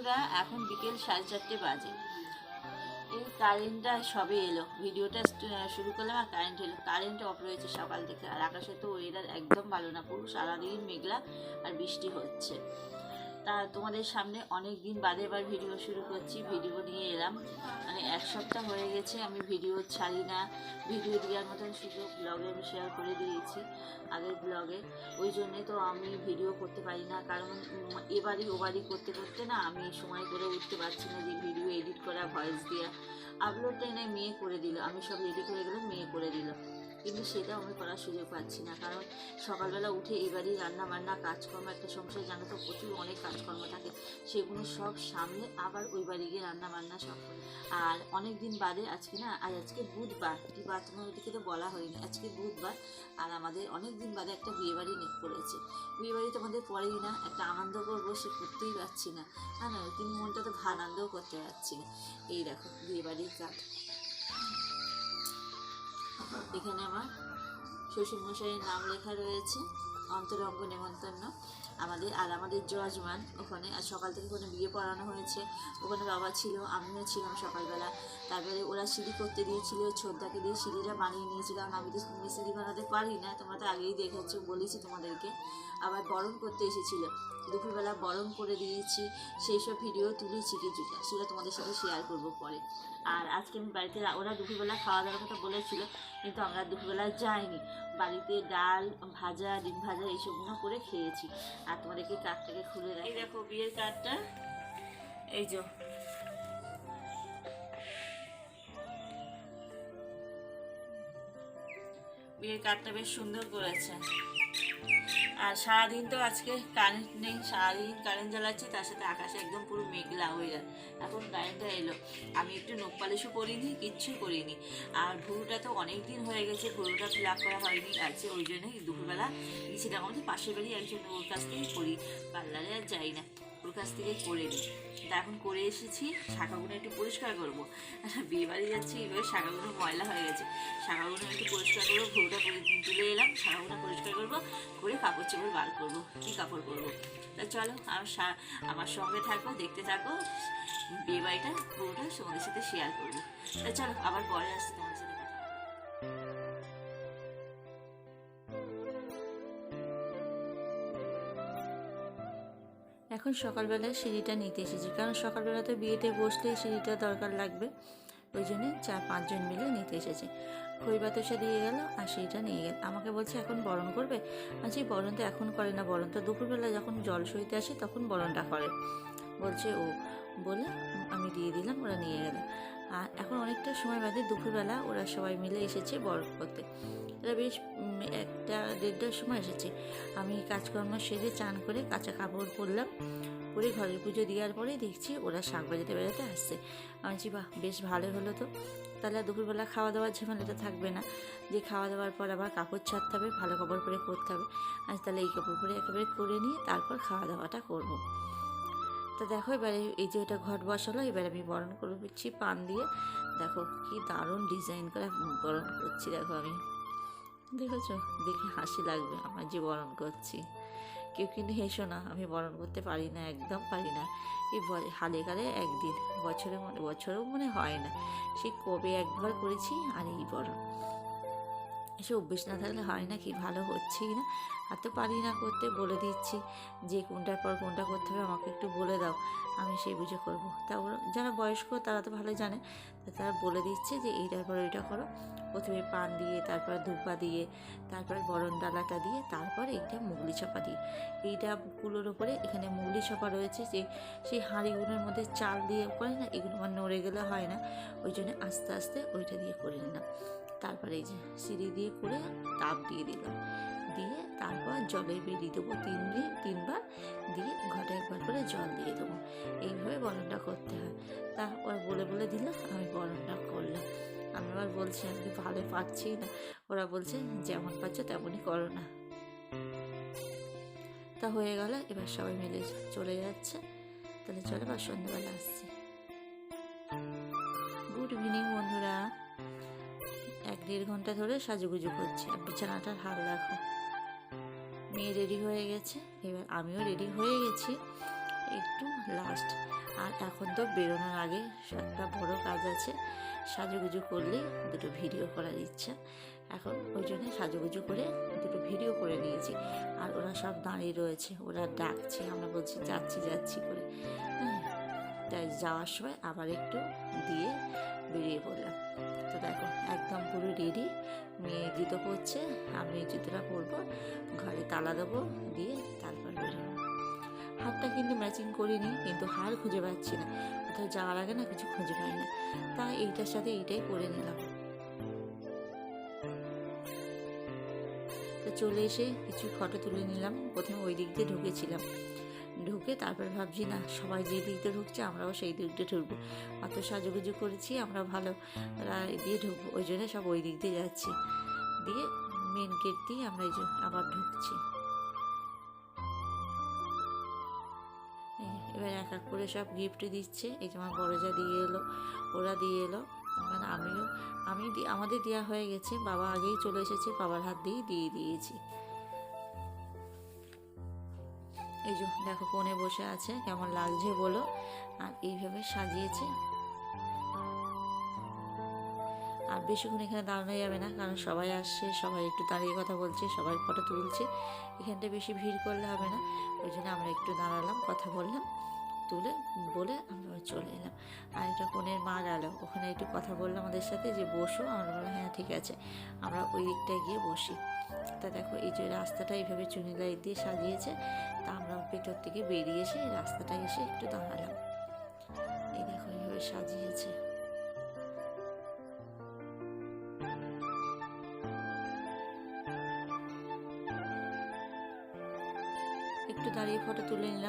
বন্ধুরা, এখন বিকেল সাড়ে চারটে বাজে। এই কারেন্টটা সবে এলো। ভিডিওটা শুরু করলাম আর কারেন্ট এলো। কারেন্ট অফ রয়েছে সকাল থেকে। আর আকাশে তো ওয়েদার একদম ভালো না। পুরো সারাদিন মেঘলা আর বৃষ্টি হচ্ছে। তা তোমাদের সামনে অনেক দিন বাদে এবার ভিডিও শুরু করছি ভিডিও নিয়ে এলাম। মানে এক সপ্তাহ হয়ে গেছে, আমি ভিডিও ছাড়ি না। ভিডিও দেওয়ার মতন শুধু ব্লগে আমি শেয়ার করে দিয়েছি আগের ব্লগে ওই জন্যে তো আমি ভিডিও করতে পারি না, কারণ এবারই ওবারই করতে করতে না আমি সময় করে উঠতে পারছি না যে ভিডিও এডিট করা ভয়েস দেওয়া। আপলোডটা এনে মেয়ে করে দিল, আমি সব রেডি করে গেলাম, মেয়ে করে দিল। কিন্তু সেটাও আমি করার সুযোগ পাচ্ছি না। কারণ সকালবেলা উঠে এবারই রান্না বান্না কাজকর্ম একটা সংসার জানো তো প্রচুর অনেক কাজকর্ম থাকে। সেগুলো সব সামনে আবার ওই বাড়ি গিয়ে রান্না বান্না সব আর অনেক দিন বাদে আজকে না আর আজকে বুধবার, কি বার ওদিকে তো বলা হয়নি। আজকে বুধবার আর আমাদের অনেক দিন বাদে একটা বিয়ে বাড়ি নেট করেছে বিয়ে বাড়ি তো আমাদের পরেই না, একটা আনন্দ করব সে করতেই পারছি না। হ্যাঁ না কিন্তু মনটা তো ভালো আনন্দও করতে পারছি না। এই দেখো বিয়ে বাড়ির কাঠ এখানে আমার শ্বশুরমশাইয়ের নাম লেখা রয়েছে অন্তরঙ্গ নেমন্তন্ন আমাদের আর আমাদের যজমান ওখানে, আর সকাল থেকে ওখানে বিয়ে পড়ানো হয়েছে। ওখানে বাবা ছিল, আমিও ছিলাম সকালবেলা। তারপরে ওরা সিঁড়ি করতে দিয়েছিল, ছোদ্দাকে দিয়ে সিঁড়িটা বানিয়ে নিয়েছিল। কারণ আমি তো সিঁড়ি বানাতে পারি না, তোমরা তো আগেই দেখেছ, বলেছি তোমাদেরকে। আবার বরণ করতে এসেছিল। দুপুরবেলা বরণ করে দিয়েছি। সেই সব ভিডিও তুলেছি কিছুটা। সেটা তোমাদের সাথে শেয়ার করব পরে। আর আজকে আমি বাড়িতে ওরা দুপুরবেলা খাওয়া দাওয়ার কথা বলেছিল, কিন্তু আমরা দুপুরবেলা যাইনি। বাড়িতে ডাল, ভাজা, ডিম ভাজা এইসবগুলো করে খেয়েছি। আর তোমাদেরকে কার্ডটাকে খুলে রাখি দেখো বিয়ের কার্ডটা। এই যে। বিয়ের কার্ডটা বেশ সুন্দর করেছে। আর সারাদিন তো আজকে কারেন্ট নেই, সারাদিন কারেন্ট জ্বালাচ্ছি, তার সাথে আকাশে একদম পুরো মেঘলা হয়ে যায় এখন কারেন্টটা এলো। আমি একটু নোখ পালিশও করিনি কিচ্ছু করিনি। আর ভুরুটা তো অনেক দিন হয়ে গেছে, ভুরুটা ফিল করা হয়নি, আছে ওই জন্যই দুপুরবেলা। গেছিলাম আমাদের পাশের বাড়ি একজন ওর কাছ থেকে করি, পার্লারে আর যাই না। ওর কাছ থেকে করে নিই তা এখন করে এসেছি শাখাগুলো একটু পরিষ্কার করব। বিয়ে বাড়ি যাচ্ছি, এবার শাখাগুলো ময়লা হয়ে গেছে। শাখাগুলো একটু পরিষ্কার করব ভুরুটা তুলে এলাম শাখাগুলো পরিষ্কার করব, করে কাপড় চোপড় বার করব। কী কাপড় করব? তা চলো, আমার আমার সঙ্গে থাকো, দেখতে থাকো। বিয়ে বাড়িটা পুরোটা তোমাদের সাথে শেয়ার করব। তা চলো, আবার পরে আসছি তোমাদের সাথে কথা এখন সকালবেলায় সিঁড়িটা নিতে এসেছি। কারণ সকালবেলা তো বিয়েতে বসলে সিঁড়িটা দরকার লাগবে। ওই জন্যে চার, পাঁচজন মিলে নিতে এসেছে। খই বাতাসা দিয়ে গেল আর সেইটা নিয়ে গেল। আমাকে বলছে, এখন বরণ করবে? আচ্ছা বরণ তো এখন করে না। বরণ তো দুপুরবেলা যখন জল সইতে আসে তখন বরণটা করে। বলছে, ও বলে আমি দিয়ে দিলাম, ওরা নিয়ে গেল। আর এখন অনেকটা সময় বাদে দুপুরবেলা ওরা সবাই মিলে এসেছে বরণ করতে। এরা বেশ একটা দেড়টার সময় এসেছে। আমি কাজকর্ম সেরে চান করে কাঁচা কাপড় পরলাম, পরে ঘরের পুজো দেওয়ার পরে দেখছি ওরা শাক বাজাতে বেড়াতে আসছে। আমি বলছি, বাহ, বেশ ভালো হলো তো। তাহলে দুপুরবেলা খাওয়া দাওয়ার ঝামেলাটা থাকবে না। যে খাওয়া দাওয়ার পর আবার কাপড় ছাড়তে হবে, ভালো কাপড় পরে করতে হবে। আজ তাহলে এই কাপড় পরে একেবারে করে নিয়ে তারপর খাওয়া দাওয়াটা করব। তো দেখো, এবারে এই যে এটা ঘট বসালো, এবার আমি বরণ করে দিচ্ছি পান দিয়ে। দেখো, কি দারুণ ডিজাইন করে বরণ করছি, দেখো আমি। দেখেছ? দেখে হাসি লাগবে, আমার যে বরণ করছি। কেউ কিন্তু হেসো না, আমি বরণ করতে পারি না, একদম পারি না। এই হালে কালে একদিন বছরে মনে বছরেও মনে হয় না। সে কবে একবার করেছি আর এই বরণ। এসে অভ্যেস না থাকলে হয় না কি? ভালো হচ্ছেই না। আর তো পারি না করতে, বলে দিচ্ছি। যে কোনটার পর কোনটা করতে হবে আমাকে একটু বলে দাও। আমি সেই বুঝে করব। তা যারা বয়স্ক তারা তো ভালো জানে। তারা বলে দিচ্ছে যে এইটার পর ওইটা করো। প্রথমে পান দিয়ে, তারপর ধূপা দিয়ে, তারপর বরণ ডালাটা দিয়ে, তারপর এইটা মুগলি চাপা দিয়ে। এইটা কুলোর ওপরে এখানে মুগলি চাপা রয়েছে যে, সেই হাঁড়িগুলোর মধ্যে চাল দিয়ে করে না, এগুলো আমার নড়ে গেলে হয় না। ওই জন্য আস্তে আস্তে ওইটা দিয়ে করে নিলাম। তারপরে এই যে সিঁড়ি দিয়ে করে তাপ দিয়ে দিলাম দিয়ে তারপর জলে বেরিয়ে দেবো তিন দিন, তিনবার। দিয়ে ঘটে একবার করে জল দিয়ে দেবো। এইভাবে বরণটা করতে হয়। তা ওরা বলে বলে দিল, আমি বরণটা করলাম। আমি আবার বলছি, আমি ভালো পাচ্ছি না। ওরা বলছে, যেমন পাচ্ছ তেমনই করো না। তা হয়ে গেল, এবার সবাই মিলে চলে যাচ্ছে। তাহলে চলো বা সন্ধ্যেবেলা আসছি। দেড় ঘণ্টা ধরে সাজুগুজু করছি। আর বিছানাটার হাল দেখো। মেয়ে রেডি হয়ে গেছে। এবার আমিও রেডি হয়ে গেছি। একটু লাস্ট আর এখন তো বেরোনোর আগে একটা বড় কাজ আছে। সাজুগুজু করলে দুটো ভিডিও করার ইচ্ছা। এখন ওই জন্য সাজুগুজু করে দুটো ভিডিও করে নিয়েছি। আর ওরা সব দাঁড়িয়ে রয়েছে। ওরা ডাকছে। আমরা বলছি যাচ্ছি যাচ্ছি করে। হ্যাঁ, তাই যাওয়ার সময় আবার একটু দিয়ে বেরিয়ে পড়লাম। তো দেখো, একদম পুরো রেডি মেয়ে জুতো পরছে, আমি জুতোটা পরবো, ঘরে তালা দেবো, দিয়ে তারপর বেরোবো। হাতটা কিন্তু ম্যাচিং করিনি, কিন্তু হার খুঁজে পাচ্ছি না। কোথাও যাওয়ার আগে না, কিছু খুঁজে পাই না। তাই এইটার সাথে এইটাই পরে নিলাম। তো চলে এসে কিছু ফটো তুলে নিলাম। প্রথমে ওই দিক দিয়ে ঢুকেছিলাম। ঢুকে তারপর ভাবছি, না, সবাই যে দিকটা ঢুকছে আমরাও সেই দিকটা ঢুকবো। অত সাজুগুজু করেছি, আমরা ভালো দিয়ে ঢুকবো, ওই জন্য সব ওই দিক দিয়ে যাচ্ছি। দিয়ে মেন গেট দিয়ে আমরা এই আবার ঢুকছি। এবার এক এক করে সব গিফট দিচ্ছে, এই যে আমার বড় যা দিয়ে এলো, ওরা দিয়ে এলো। মানে আমিও, আমি আমাদের দেওয়া হয়ে গেছে, বাবা আগেই চলে এসেছে, বাবার হাত দিয়েই দিয়ে দিয়েছি। এই যে, দেখো কোণে বসে আছে, কেমন লাগছে বলো? আর এইভাবে সাজিয়েছে। আর বেশিক্ষণ এখানে দাঁড়ানো যাবে না, কারণ সবাই আসছে, সবাই একটু দাঁড়িয়ে কথা বলছে, সবাই ফটো তুলছে। এখানটা বেশি ভিড় করলে হবে না, ওই জন্য আমরা একটু দাঁড়ালাম, কথা বললাম। তুলে বলে আমরা চলে এলাম। আর একটা কোনের মা গেল ওখানে একটু কথা বলল আমাদের সাথে যে, বসো। আমরা বললাম হ্যাঁ ঠিক আছে। আমরা ওই দিকটায় গিয়ে বসি। তা দেখো, এই যে রাস্তাটা এইভাবে চুনি লাইট দিয়ে সাজিয়েছে, তা আমরা ভেতর থেকে বেরিয়ে এসে রাস্তাটা এসে একটু দাঁড়ালাম। এই দেখো, এইভাবে সাজিয়েছে।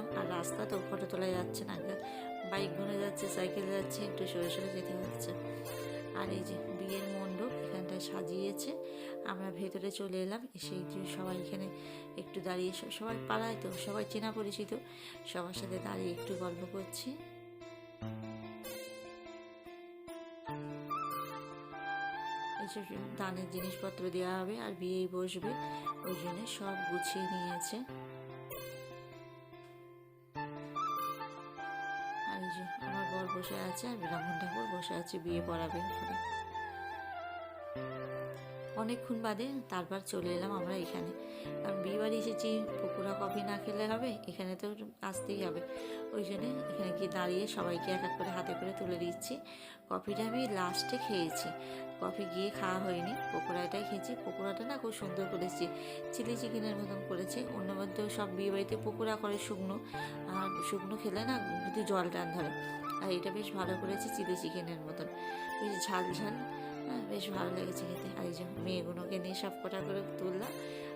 নিলাম আর রাস্তা তো ফটো তোলা যাচ্ছে না বাইক ঘুরে যাচ্ছে সাইকেল যাচ্ছে, একটু সরে সরে যেতে হচ্ছে। আর এই যে বিয়ের মণ্ডপ এখানটায় সাজিয়েছে, আমরা ভেতরে চলে এলাম, এসে সবাই এখানে একটু দাঁড়িয়ে সবাই পাড়ায় তো, সবাই চেনা পরিচিত, সবার সাথে দাঁড়িয়ে একটু গল্প করছি। এইসব দানের জিনিসপত্র দেওয়া হবে আর বিয়েই বসবে, ওই জন্য সব গুছিয়ে নিয়েছে। যে আমার বর বসে আছে আর ব্রাহ্মণ ঠাকুর বসে আছে বিয়ে পড়াবে অনেকক্ষণ বাদে তারপর চলে এলাম আমরা এখানে। কারণ বিয়ে বাড়ি এসেছি, পকোড়া কফি না খেলে হবে, এখানে তো আসতেই হবে। ওই জন্যে এখানে গিয়ে দাঁড়িয়ে সবাইকে এক এক করে হাতে করে তুলে দিচ্ছি। কফিটা আমি লাস্টে খেয়েছি। কফি গিয়ে খাওয়া হয়নি, পকোড়াটাই খেয়েছি। পকোড়াটা না খুব সুন্দর করেছি, চিলি চিকেনের মতন করেছে। অন্য মধ্যে সব বিয়ে বাড়িতে পকোড়া করে শুকনো। আর শুকনো খেলে না যদি জল টান ধরে। আর এটা বেশ ভালো করেছে চিলি চিকেনের মতন। বেশ ঝাল ঝাল। হ্যাঁ বেশ ভালো লেগেছে খেতে। আর এই যে মেয়েগুলোকে নিয়ে সব কটা করে তুললাম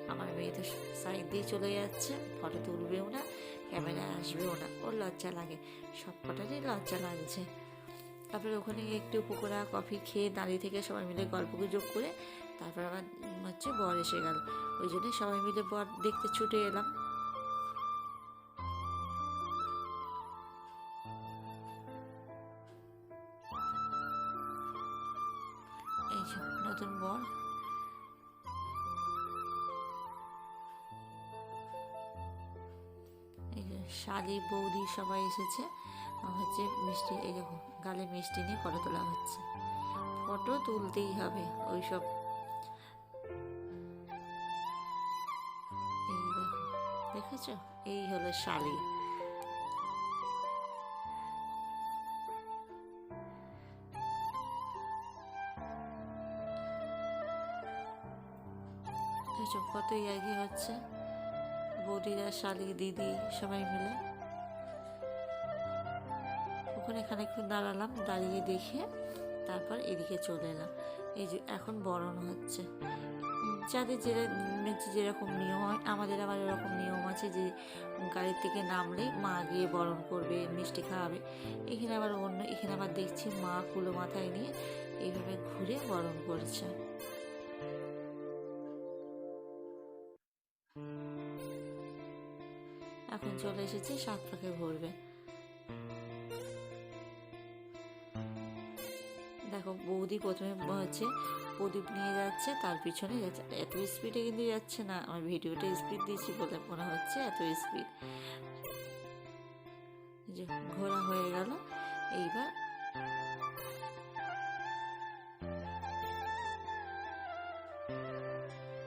আমার মেয়ে তো সাইড দিয়ে চলে যাচ্ছে ফটো তুলবেও না ক্যামেরা আসবেও না ওর লজ্জা লাগে। সব কটারই লজ্জা লাগছে। তারপরে ওখানে একটু পকোড়া কফি খেয়ে দাঁড়িয়ে থেকে সবাই মিলে গল্প গুজব করে তারপর আবার হচ্ছে বর এসে গেল। ওই জন্য সবাই মিলে বর দেখতে ছুটে এলাম। নতুন বর। এই শালি বৌদি সবাই এসেছে। হচ্ছে মিষ্টি, এই দেখো গালে মিষ্টি নিয়ে ফটো তোলা হচ্ছে। ফটো তুলতেই হবে ওইসব। এই দেখো, দেখেছ? এই হলো শালি। কত ইয়ার্কি হচ্ছে। বৌদিরা, শালি, দিদি সবাই মিলে। ওখানে খানিকক্ষণ দাঁড়ালাম, দাঁড়িয়ে দেখে তারপর এদিকে চলে এলাম। এই যে এখন বরণ হচ্ছে। যাদের যে যেরকম নিয়ম হয়, আমাদের আবার এরকম নিয়ম আছে যে গাড়ির থেকে নামলেই মা গিয়ে বরণ করবে, মিষ্টি খাওয়াবে। এখানে আবার অন্য, এখানে আবার দেখছি মা কুলো মাথায় নিয়ে এইভাবে ঘুরে বরণ করছে। চলে এসেছে, সাত পাকে ভরবে। দেখো, বৌদি প্রথমে হচ্ছে প্রদীপ নিয়ে যাচ্ছে, তার পিছনে যাচ্ছে। এত স্পিডে কিন্তু যাচ্ছে না। আমার ভিডিওটা স্পিড দিয়েছি বলে মনে হচ্ছে এত স্পিড যে ঘোরা হয়ে গেল। এইবার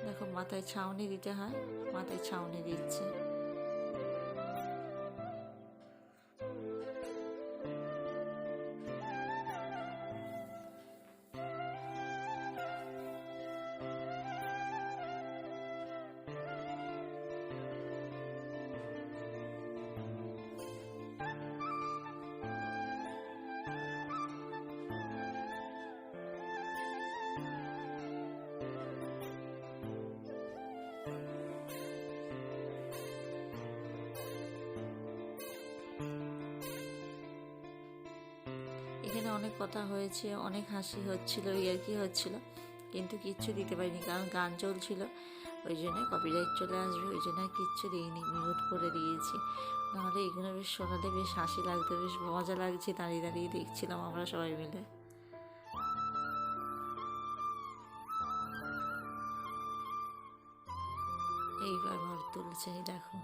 দেখো, মাথায় ছাউনি দিতে হয়, মাথায় ছাউনি দিচ্ছে। এখানে অনেক কথা হয়েছে, অনেক হাসি হচ্ছিল, ইয়ার্কি হচ্ছিল, কিন্তু কিচ্ছু দিতে পারিনি কারণ গান চলছিল। ওই জন্য কপিরাইট চলে আসবে, ওই জন্য কিচ্ছু দিইনি মিউট করে দিয়েছি। নাহলে এগুলো বেশ শোনাতে বেশ হাসি লাগতো, বেশ মজা লাগছে, দাঁড়িয়ে দাঁড়িয়ে দেখছিলাম আমরা সবাই মিলে। এইবার ঘর তুলছে দেখো।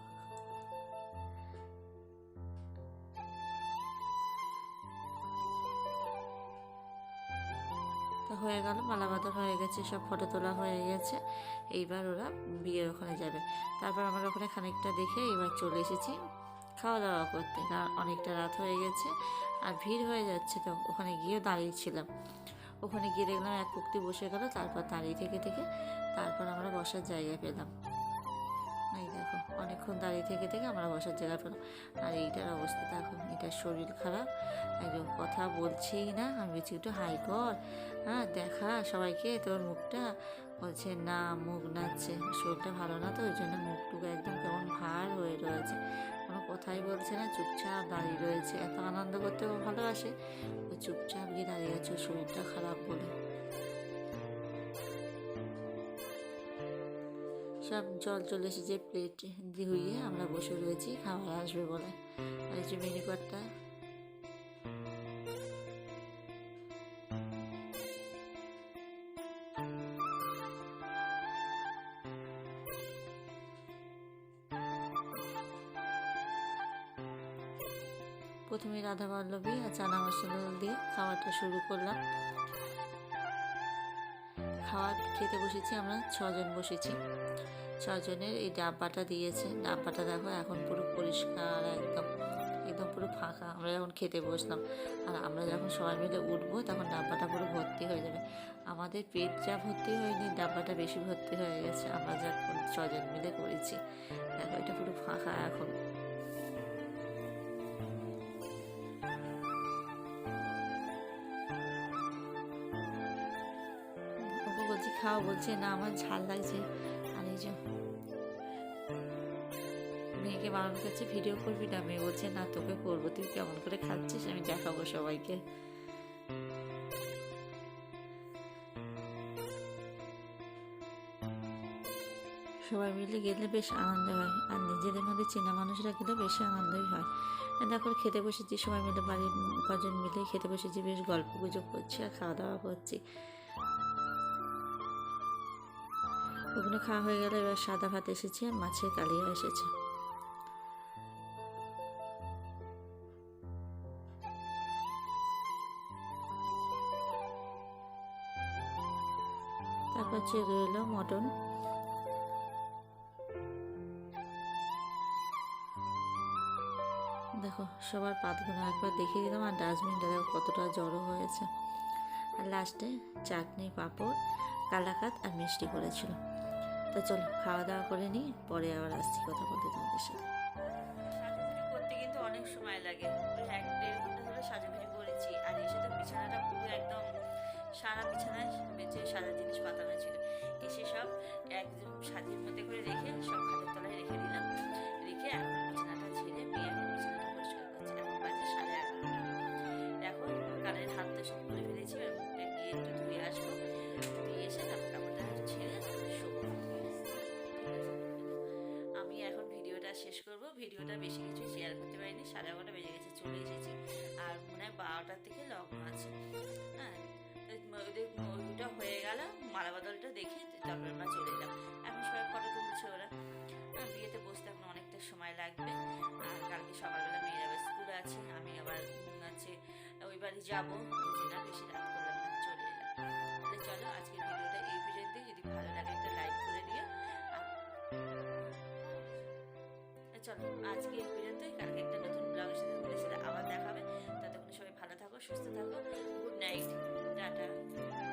হয়ে গেল মালাবাদর হয়ে গেছে, সব ফটো তোলা হয়ে গেছে। এইবার ওরা বিয়ের ওখানে যাবে। তারপর আমরা ওখানে খানিকটা দেখে এবার চলে এসেছি খাওয়া দাওয়া করতে, কারণ অনেকটা রাত হয়ে গেছে আর ভিড় হয়ে যাচ্ছে তো, ওখানে গিয়ে দাঁড়িয়েছিলাম ওখানে গিয়ে দেখলাম এক কুক্তি বসে গেল, তারপর দাঁড়িয়ে থেকে থেকে তারপর আমরা বসার জায়গা পেলাম। অনেকক্ষণ দাঁড়িয়ে থেকে থেকে আমরা বসার জায়গা পেলাম। আর এইটার অবস্থা দেখো এটার শরীর খারাপ, একদম কথা বলছেই না। আমি বলছি, একটু হাই কর হ্যাঁ দেখা সবাইকে তোর মুখটা। বলছে, না, মুখ নাচছে শরীরটা ভালো না তো, ওই জন্য মুখটুকু একদম কেমন ভার হয়ে রয়েছে। কোনো কথাই বলছে না, চুপচাপ দাঁড়িয়ে রয়েছে। এত আনন্দ করতে ভালোবাসে। ও চুপচাপ গিয়ে দাঁড়িয়ে আছে শরীরটা খারাপ বলে। সব জল চলে এসেছে প্লেট ধুইয়ে আমরা বসে রয়েছি খাবার আসবে বলে। আর এই মেনু কার্ডটা প্রথমে রাধা পল্লবী আর চানা মশলা দিয়ে খাওয়াটা শুরু করলাম। খাওয়া খেতে বসেছি, আমরা ছজন বসেছি। ছজনের এই ডাব্বাটা দিয়েছে। ডাব্বাটা দেখো এখন পুরো পরিষ্কার, একদম একদম পুরো ফাঁকা। আমরা যখন খেতে বসলাম, আর আমরা যখন সবাই মিলে উঠবো, তখন ডাব্বাটা পুরো ভর্তি হয়ে যাবে। আমাদের পেট যা ভর্তি হয়নি ডাব্বাটা বেশি ভর্তি হয়ে গেছে। আমরা যা ছজন মিলে করেছি। দেখো এটা পুরো ফাঁকা এখন। খাও বলছে, না, আমার ঝাল লাগছে। আর এই যে মেয়েকে বারণ করছে ভিডিও করবি না, মেয়ে বলছে, না, তোকে করব। তুই কেমন করে খাচ্ছিস? আমি দেখাবো সবাইকে। সবাই মিলে গেলে বেশ আনন্দ হয়। আর নিজেদের মধ্যে চেনা মানুষরা গেলে বেশি আনন্দই হয়। দেখো, খেতে বসেছি, সবাই মিলে বাড়ির কজন মিলে খেতে বসেছি, বেশ গল্প গুজব করছি আর খাওয়া দাওয়া করছি। ওগুলো খাওয়া হয়ে গেলে এবার সাদা ভাত এসেছে আর মাছের কালিয়া এসেছে। তারপর চলে এলো মটন। দেখো, সবার পাতগুলো একবার দেখিয়ে দিলাম আর ডাস্টবিনটা দেখো কতটা জড়ো হয়েছে। আর লাস্টে চাটনি, পাঁপড় কালাকাত আর মিষ্টি করেছিল। তো চলো খাওয়া দাওয়া করে নিই পরে আবার আসছি কথা বলতে তোমাদের সাথে। করতে কিন্তু অনেক সময় লাগে। এক দেড় ঘণ্টা ধরে সাজুগুজু করেছি, আর এসে তো বিছানাটা পুরো একদম সারা বিছানায় বেঁচে সাদা জিনিস পাতানো ছিল এসে সব একদম সাজির মধ্যে করে ভিডিওটা বেশি কিছু শেয়ার করতে পারিনি সাড়ে এগারোটা বেজে গেছে চলে এসেছি। আর মনে হয় বারোটার থেকে লগ্ন আছে। হ্যাঁ ওদের হয়ে গেল মালা বদলটা দেখে তারপর আমরা চলে এলাম। এখন সবাই ফটো তুলছে ওরা। হ্যাঁ, বিয়েতে বসতে এখন অনেকটা সময় লাগবে। আর কালকে সকালবেলা মেয়েরা স্কুল আছে আমি আবার আছে ওই বাড়ি যাব। ওই বেশি রাত করলাম চলে এলাম। চলো আজকের ভিডিওটা চলো আজকে এই পর্যন্তই। কালকে একটা নতুন ব্লগের সাথে তোমাদের সাথে আবার দেখাবে। ততক্ষণ সবাই ভালো থাকো, সুস্থ থাকো। Good night tata.